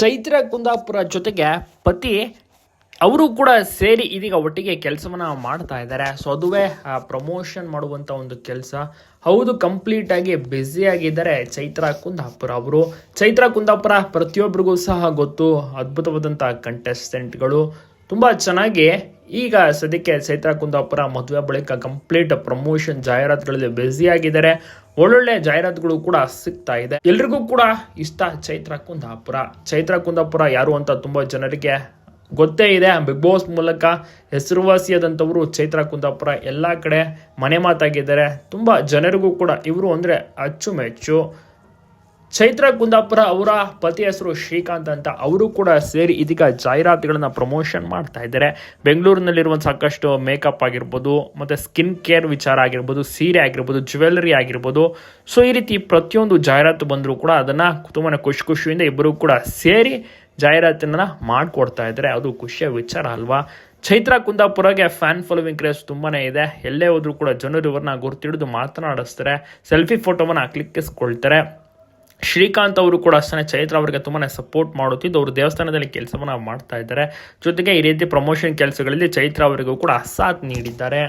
ಚೈತ್ರ ಕುಂದಾಪುರ ಜೊತೆಗೆ ಪತಿ ಅವರು ಕೂಡ ಸೇರಿ ಇದೀಗ ಒಟ್ಟಿಗೆ ಕೆಲಸವನ್ನ ಮಾಡ್ತಾ ಇದ್ದಾರೆ. ಸೊ ಅದುವೇ ಪ್ರಮೋಷನ್ ಮಾಡುವಂಥ ಒಂದು ಕೆಲಸ. ಹೌದು ಕಂಪ್ಲೀಟ್ ಆಗಿ ಬ್ಯುಸಿ ಆಗಿದ್ದಾರೆ ಚೈತ್ರ ಕುಂದಾಪುರ ಅವರು. ಚೈತ್ರ ಕುಂದಾಪುರ ಪ್ರತಿಯೊಬ್ಬರಿಗೂ ಸಹ ಗೊತ್ತು ಅದ್ಭುತವಾದಂಥ ಕಂಟೆಸ್ಟೆಂಟ್ಗಳು ತುಂಬ ಚೆನ್ನಾಗಿ ಈಗ ಸದ್ಯಕ್ಕೆ ಚೈತ್ರ ಕುಂದಾಪುರ ಮದುವೆ ಬಳಿಕ ಕಂಪ್ಲೀಟ್ ಪ್ರಮೋಷನ್ ಜಾಹೀರಾತುಗಳಲ್ಲಿ ಬ್ಯುಸಿ ಆಗಿದ್ದಾರೆ. ಒಳ್ಳೊಳ್ಳೆ ಜಾಹೀರಾತುಗಳು ಕೂಡ ಸಿಗ್ತಾ ಇದೆ. ಎಲ್ರಿಗೂ ಕೂಡ ಇಷ್ಟ ಚೈತ್ರ ಕುಂದಾಪುರ ಚೈತ್ರ ಕುಂದಾಪುರ ಯಾರು ಅಂತ ತುಂಬಾ ಜನರಿಗೆ ಗೊತ್ತೇ ಇದೆ. ಬಿಗ್ ಬಾಸ್ ಮೂಲಕ ಹೆಸರುವಾಸಿಯಾದಂಥವರು ಚೈತ್ರ ಕುಂದಾಪುರ ಎಲ್ಲ ಕಡೆ ಮನೆ ಮಾತಾಗಿದ್ದಾರೆ. ತುಂಬ ಜನರಿಗೂ ಕೂಡ ಇವರು ಅಂದರೆ ಅಚ್ಚುಮೆಚ್ಚು. ಚೈತ್ರ ಕುಂದಾಪುರ ಅವರ ಪತಿ ಹೆಸರು ಶ್ರೀಕಾಂತ್ ಅಂತ ಅವರು ಕೂಡ ಸೇರಿ ಇದೀಗ ಜಾಹೀರಾತುಗಳನ್ನ ಪ್ರಮೋಷನ್ ಮಾಡ್ತಾ ಇದ್ದಾರೆ. ಬೆಂಗಳೂರಿನಲ್ಲಿರುವ ಸಾಕಷ್ಟು ಮೇಕಪ್ ಆಗಿರ್ಬೋದು, ಮತ್ತು ಸ್ಕಿನ್ ಕೇರ್ ವಿಚಾರ ಆಗಿರ್ಬೋದು, ಸೀರೆ ಆಗಿರ್ಬೋದು ಜ್ಯುವೆಲ್ಲರಿ ಆಗಿರ್ಬೋದು. ಸೊ ಈ ರೀತಿ ಪ್ರತಿಯೊಂದು ಜಾಹೀರಾತು ಬಂದರೂ ಕೂಡ ಅದನ್ನು ತುಂಬಾ ಖುಷಿ ಖುಷಿಯಿಂದ ಇಬ್ಬರು ಕೂಡ ಸೇರಿ ಜಾಹೀರಾತಿನ ಮಾಡಿಕೊಡ್ತಾ ಇದ್ದಾರೆ. ಅದು ಖುಷಿಯ ವಿಚಾರ ಅಲ್ವಾ? ಚೈತ್ರ ಕುಂದಾಪುರಗೆ ಫ್ಯಾನ್ ಫಾಲೋವಿಂಗ್ ಕ್ರೇಸ್ ತುಂಬಾ ಇದೆ. ಎಲ್ಲೇ ಹೋದ್ರೂ ಕೂಡ ಜನರು ಇವ್ರನ್ನ ಗುರ್ತಿಡಿದು ಮಾತನಾಡಿಸ್ತಾರೆ. ಸೆಲ್ಫಿ ಫೋಟೋವನ್ನು ಕ್ಲಿಕ್ಕಿಸ್ಕೊಳ್ತಾರೆ ಶ್ರೀಕಾಂತ್ ಅವರು ಕೂಡ ಅಷ್ಟೇ ಚೈತ್ರ ಅವರಿಗೆ ತುಂಬಾ ಸಪೋರ್ಟ್ ಮಾಡುತ್ತಿದ್ದು, ಅವರು ದೇವಸ್ಥಾನದಲ್ಲಿ ಕೆಲಸವನ್ನು ಮಾಡ್ತಾ ಇದ್ದಾರೆ. ಜೊತೆಗೆ ಈ ರೀತಿ ಪ್ರಮೋಷನ್ ಕೆಲಸಗಳಲ್ಲಿ ಚೈತ್ರ ಅವರಿಗೂ ಕೂಡ ಸಾಥ್ ನೀಡಿದ್ದಾರೆ.